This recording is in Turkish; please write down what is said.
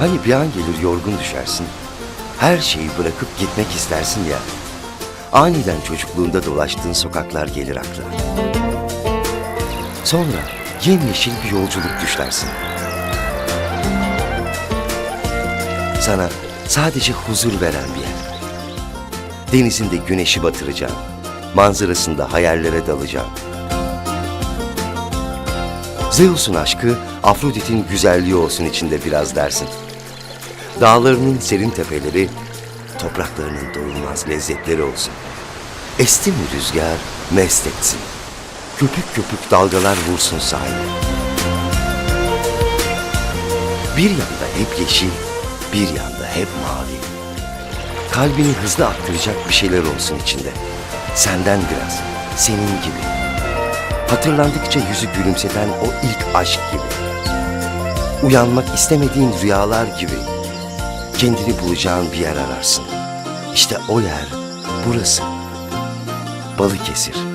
Hani bir an gelir yorgun düşersin. Her şeyi bırakıp gitmek istersin ya. Aniden çocukluğunda dolaştığın sokaklar gelir aklına. Sonra yemyeşil bir yolculuk düşlersin. Sana sadece huzur veren bir yer. Denizinde güneşi batıracağım. Manzarasında hayallere dalacağım. Zeus'un aşkı Afrodit'in güzelliği olsun içinde biraz dersin. Dağlarının serin tepeleri, topraklarının doyulmaz lezzetleri olsun. Esti mi rüzgar, mest etsin. Köpük köpük dalgalar vursun sahile. Bir yanda hep yeşil, bir yanda hep mavi. Kalbini hızlı attıracak bir şeyler olsun içinde. Senden biraz, senin gibi. Hatırlandıkça yüzü gülümseten o ilk aşk gibi. Uyanmak istemediğin rüyalar gibi. Kendini bulacağın bir yer ararsın. İşte o yer burası. Balıkesir.